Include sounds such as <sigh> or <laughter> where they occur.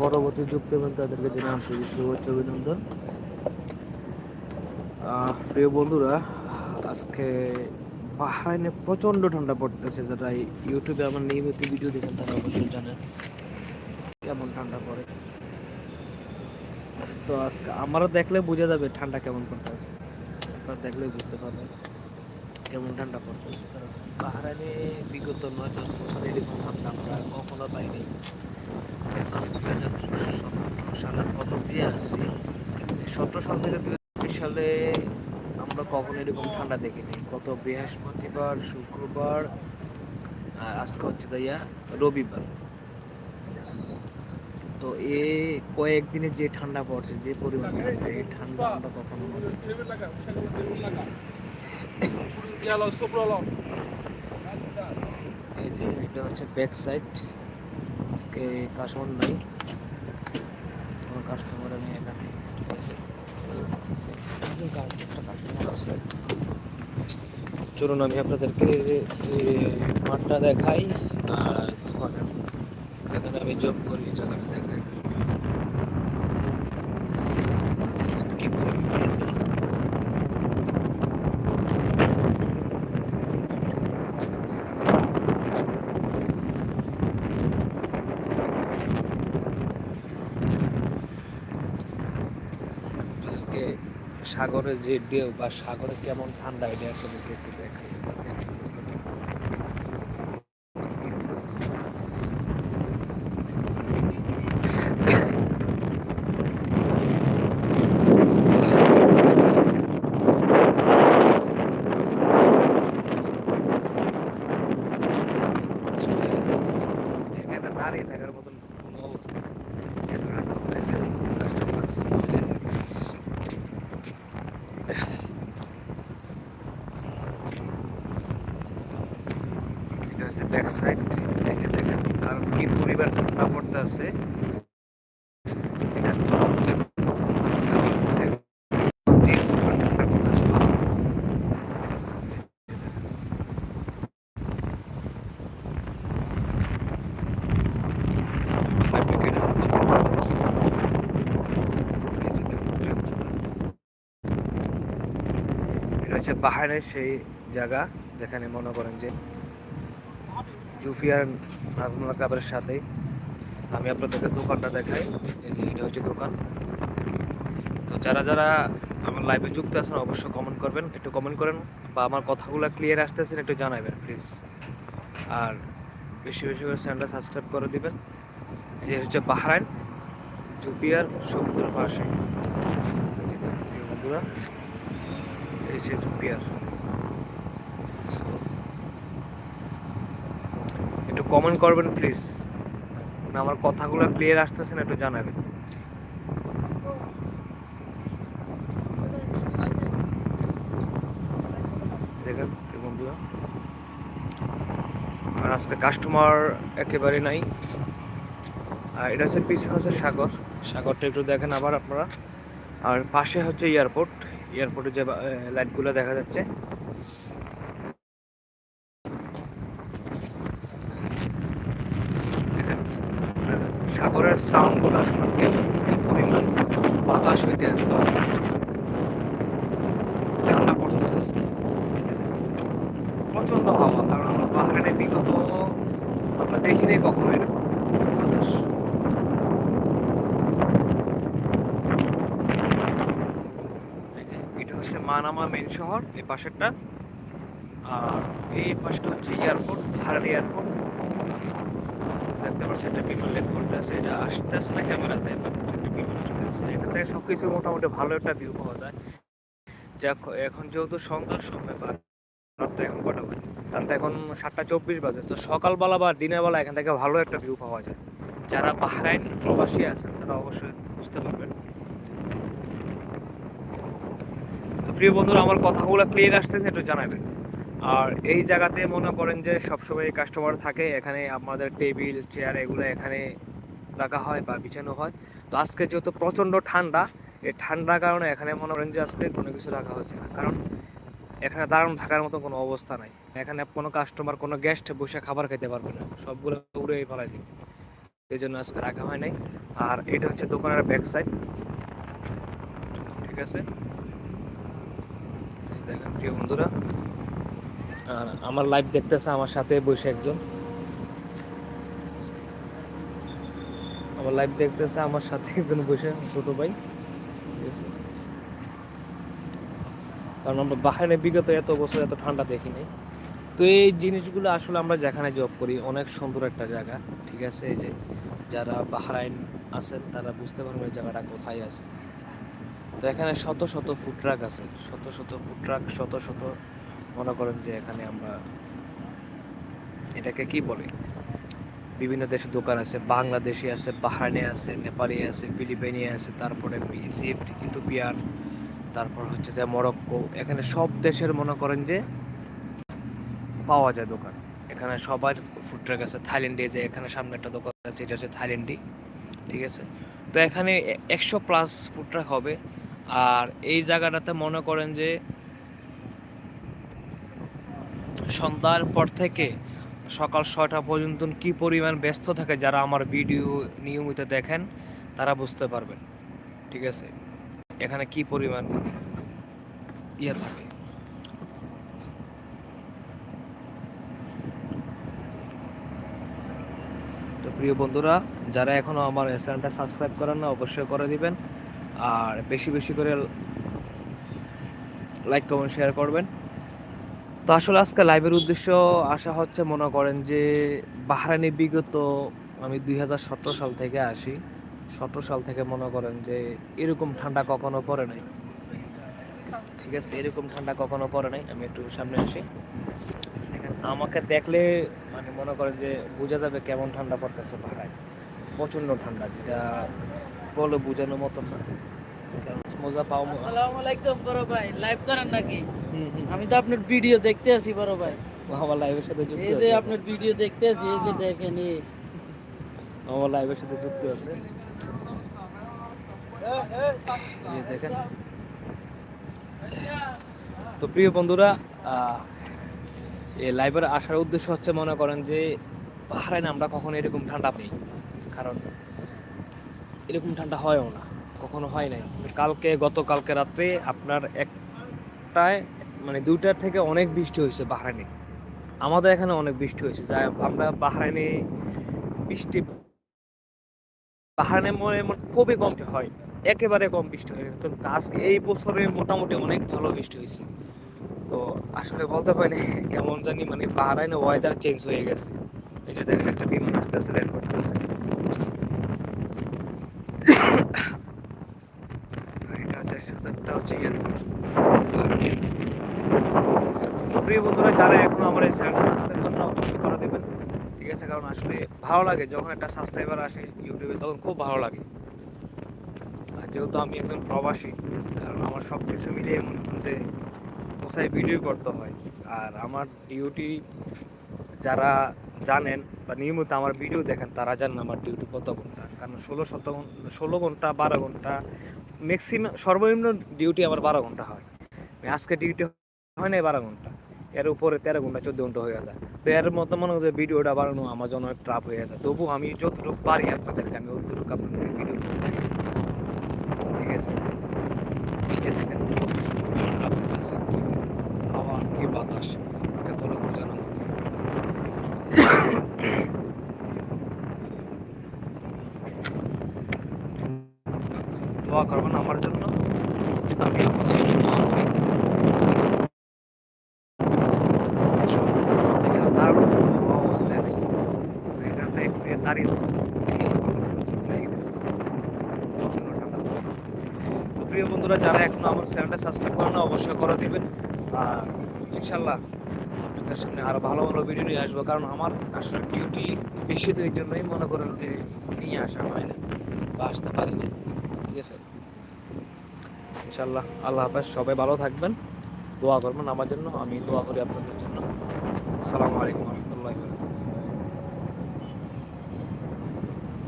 পরবর্তী যুগ পেবেন তাদেরকে জানাই শুভেচ্ছা অভিনন্দন। প্রিয় বন্ধুরা, আজকে বাহারাইনে প্রচণ্ড ঠান্ডা পড়তেছে, যারা ইউটিউবে আমার নিয়মিত ভিডিও দেখেন, তারা অবশ্যই জানেন কেমন ঠান্ডা পড়ে। তো আজকে আমারও দেখলে বোঝা যাবে ঠান্ডা কেমন পড়তেছে। আপনারা দেখলেই বুঝতে পারবেন কেমন ঠান্ডা পড়তেছে। কারণ বাহারাইনে বিগত নয় দশ বছর এরকম ঠান্ডা আমরা কখনো পাইনি এখন দুই হাজার সতেরো সালে কত দিয়ে আসছি সতেরো সাল থেকে দুই হাজার সালে আমরা কখনো এরকম ঠান্ডা দেখিনি গত বৃহস্পতিবার শুক্রবার আর আজকে হচ্ছে তাইয়া রবিবার তো এ কয়েকদিনে যে ঠান্ডা পড়ছে যে পরিমাণ ঠান্ডা এই ঠান্ডা আমরা কখনো এটা হচ্ছে ব্যাক সাইড আজকে কাস্টমার নাই। কোনো কাস্টমার আমি এখানে একটা কাস্টমার চলুন আমি আপনাদেরকে মাঠটা দেখাই আর দোকানের। এখানে আমি জব করি জায়গাটা দেখাই। সাগরের যে ঢেউ বা সাগরে কেমন ঠান্ডা এটা আপনাদেরকে একটু দেখাই বা দেখে বুঝতে পারবেন। আসলে এখানে দাঁড়িয়ে থাকার মতন কোনো অবস্থা নেই এত ঠান্ডা পড়ে যায় কাস্টমার আছে মহিলা এটা হচ্ছে ব্যাক সাইড এই দেখেন, কারণ কি পরিবার ঠান্ডা পড়তে আছে। হচ্ছে সেই জায়গা, যেখানে মনে করেন যে জুফিয়ার নাজমুল কাবের সাথে আমি আপনাদেরকে দোকানটা দেখাই। এটা হচ্ছে দোকান। তো যারা যারা আমার লাইভে যুক্ত আছেন, অবশ্যই কমেন্ট করবেন, একটু কমেন্ট করেন বা আমার কথাগুলো ক্লিয়ার আসতেছেন একটু জানাবেন প্লিজ আর বেশি বেশি করে চ্যানেলটা সাবস্ক্রাইব করে দিবেন। এই যে হচ্ছে বাহরাইন, জুপিয়ার সমুদ্রের পাশে। বন্ধুরা, এই যে জুপিয়ার। কমেন্ট করবেন প্লিজ আমার কথাগুলো ক্লিয়ার আসতেছে না, একটু জানাবেন। দেখেন বন্ধুরা। আর আজকে কাস্টমার একেবারে নাই। আর এটা হচ্ছে পিছনে হচ্ছে সাগর। সাগরটা একটু দেখেন আবার আপনারা। আর পাশে হচ্ছে এয়ারপোর্ট এয়ারপোর্টে যে লাইটগুলো দেখা যাচ্ছে দেখেন, সাগরের সাউন্ডগুলো শোনান। কেমন কি পরিমাণ বাতাস হইতে আছে ঠান্ডা পড়তেছে আজকে। প্রচণ্ড হাওয়া, কারণ আমরা পাহাড়ে বিগত আমরা দেখিনি কখনো এরকম বাতাস। এটা হচ্ছে মানামা মেন শহর, এই পাশেরটা। আর এই পাশটা হচ্ছে এয়ারপোর্ট হারার এয়ারপোর্ট দেখতে পাচ্ছেন একটা বিমান ল্যান্ড করতে আছে এটা আসতে আসে না ক্যামেরাতে একটা বিমান আসতে আছে এখান থেকে সব কিছু মোটামুটি ভালো একটা ভিউ পাওয়া যায়। যা এখন যেহেতু সন্ধ্যার সময়, বা রাতটা এখন কটা বাজে? রাতটা এখন সাতটা চব্বিশ বাজে, তো সকালবেলা বা দিনের বেলা এখান থেকে ভালো একটা ভিউ পাওয়া যায়। যারা বাহরাইন প্রবাসী আছেন, তারা অবশ্যই বুঝতে পারবেন। তো প্রিয় বন্ধুরা, আমার কথাগুলো ক্লিয়ার আসতেছে, একটু জানাবেন। আর এই জায়গাতে মনে করেন যে সবসময় কাস্টমার থাকে, এখানে আমাদের টেবিল চেয়ার এগুলো এখানে রাখা হয় বা বিছানো হয়। তো আজকে যেহেতু প্রচণ্ড ঠান্ডা, এই ঠান্ডার কারণে এখানে মনে করেন যে আজকে কোনো কিছু রাখা হচ্ছে না। কারণ এখানে দাঁড়ানো থাকার মতো কোনো অবস্থা নাই। এখানে কোনো কাস্টমার কোনো গেস্ট বসে খাবার খেতে পারবে না। সবগুলো উড়ে ফেলাই দিবে। এই জন্য আজকে রাখা হয় নাই। আর এটা হচ্ছে দোকানের ব্যাক সাইড ঠিক আছে? দেখেন প্রিয় বন্ধুরা। আর আমার লাইভ দেখতেছে আমার সাথে বসে একজন। আমার লাইভ দেখতেছে আমার সাথে একজন বসে, ছোট ভাই। ঠিক আছে? কারণ আমরা বাহারে বিগত এত বছর এত ঠান্ডা দেখি নাই। তো এই জিনিসগুলো আসলে আমরা যেখানে জব করি, অনেক সুন্দর একটা জায়গা। ঠিক আছে? এই যে যারা বাহরাইন আছেন, তারা বুঝতে পারবেন এই জায়গাটা কোথায় আছে। তো এখানে শত শত ফুড ট্রাক আছে। শত শত ফুড ট্রাক শত শত মনে করেন যে এখানে আমরা এটাকে কি বলে? বিভিন্ন দেশের দোকান আছে, বাংলাদেশি আছে বাহারানি আছে, নেপালি আছে, ফিলিপাইনি আছে, তারপরে ইজিপ্ট ইথোপিয়ার তারপর হচ্ছে যে মরক্কো। এখানে সব দেশের মনে করেন যে পাওয়া যায় দোকান। এখানে সবার ফুড ট্রাক আছে। থাইল্যান্ডে যে এখানে সামনে একটা দোকান আছে, এটা হচ্ছে থাইল্যান্ডি। ঠিক আছে? তো এখানে একশো প্লাস ফুড ট্রাক হবে। আর এই জায়গাটাতে মনে করেন যে সন্ধ্যার পর থেকে সকাল ছটা পর্যন্ত কি পরিমাণ ব্যস্ত থাকে যারা আমার ভিডিও নিয়মিত দেখেন, তারা বুঝতে পারবেন। ঠিক আছে? এখানে কি পরিমাণ ইয়ে থাকে? তো প্রিয় বন্ধুরা, যারা এখনও আমার চ্যানেলটা সাবস্ক্রাইব করেন না, অবশ্যই করে দিবেন। আর বেশি বেশি করে লাইক, কমেন্ট, শেয়ার করবেন। তো আসলে আজকে লাইভের উদ্দেশ্য আসা হচ্ছে মনে করেন যে বাহারানি বিগত আমি দুই হাজার সতেরো সাল থেকে আসি। সতেরো সাল থেকে মনে করেন যে, এরকম ঠান্ডা কখনো পড়ে নাই। ঠিক আছে, এরকম ঠান্ডা কখনো পড়ে নাই। আমি একটু সামনে আসি। আমাকে দেখলে মানে মনে করেন যে, বোঝা যাবে কেমন ঠান্ডা পড়তেছে ভাড়ায় প্রচণ্ড ঠান্ডা, যেটা বলে বোঝানোর মতন না। মজা পাও ভাই লাইভ করেন নাকি? আমি তো আপনার ভিডিও দেখতে আছি বড় ভাই। আমার লাইভের সাথে যুক্ত এই যে আপনার ভিডিও দেখতে আছি এই যে দেখেন এই। আমার লাইভের সাথে যুক্ত আছে। এই দেখেন। তো প্রিয় বন্ধুরা এই লাইভের আসার উদ্দেশ্য হচ্ছে মনে করেন যে পাহাড়ে না আমরা কখনো এরকম ঠান্ডা পাই। কারণ এরকম ঠান্ডা হয়ও না কখনো হয় নাই। কালকে গতকালকে রাত্রে আপনার একটায় মানে দুইটার থেকে অনেক বৃষ্টি হয়েছে বাহারাইনে। আমাদের এখানে অনেক বৃষ্টি হয়েছে। যা আমরা বাহারাইনে বৃষ্টি বাহারাইনে মনে খুবই কম হয়। একেবারে কম বৃষ্টি হয়। তো আজকে এই বছরে মোটামুটি অনেক ভালো বৃষ্টি হয়েছে। তো আসলে বলতে পারি না কেমন জানি মানে বাহারাইনে ওয়েদার চেঞ্জ হয়ে গেছে। এই যে দেখেন একটা বিমান আসতেছে রেল করতেছে। <coughs> এটা হচ্ছে সাতারটা হচ্ছে তো প্রিয় বন্ধুরা, যারা এখনও আমার এই চ্যানেলটা সাবস্ক্রাইব করেন অবশ্যই করে দেবেন। ঠিক আছে? কারণ আসলে ভালো লাগে, যখন একটা সাবস্ক্রাইবার আসে ইউটিউবে তখন খুব ভালো লাগে। আর যেহেতু আমি একজন প্রবাসী, কারণ আমার সব কিছু মিলিয়ে মনে হয় যে কোথায় ভিডিও করতে হয়। আর আমার ডিউটি যারা জানেন বা নিয়মিত আমার ভিডিও দেখেন, তারা জানেন আমার ডিউটি কত ঘণ্টা। কারণ ষোলো শত ষোলো ঘণ্টা, বারো ঘণ্টা ম্যাক্সিমাম সর্বনিম্ন ডিউটি আমার বারো ঘণ্টা হয়। আজকে ডিউটি হয় না বারো ঘণ্টা। এর উপরে তেরো ঘণ্টা, চোদ্দ ঘণ্টা হয়ে গেছে তো এর মতো মনে হচ্ছে ভিডিওটা বাড়ানো আমার জন্য অনেক ট্রাপ হয়ে গেছে। তবু আমি যতটুকু পারি আপনাদেরকে, আমি অতটুকু আপনাদের ভিডিও ঠিক আছে কি প্রচণ্ড ঠান্ডা পড়তেছে, কি হাওয়া কি বাতাস এটা বলে বোঝানোর মতো না। দোয়া করবেন আমার জন্য আমি আপনাদের জন্য দোয়া করি এখানে দাঁড়ানোর কোনো অবস্থায় নেই এখানে একটু দাঁড়িয়ে তো প্রিয় বন্ধুরা, যারা এখনও আমার চ্যানেলটা সাবস্ক্রাইব করেন না, অবশ্যই করে দিবেন। আর ইনশাল্লাহ আপনাদের সামনে আরও ভালো ভালো ভিডিও নিয়ে আসব, কারণ আমার আসলে ডিউটি বেশি দিনের জন্যই মনে করেন যে নিয়ে আসা হয় না বা আসতে পারি না। ঠিক আছে? ইনশাল্লাহ আল্লাহ হাফেজ, সবাই ভালো থাকবেন। দোয়া করবেন আমার জন্য, আমি দোয়া করি আপনাদের জন্য। আসসালামু আলাইকুম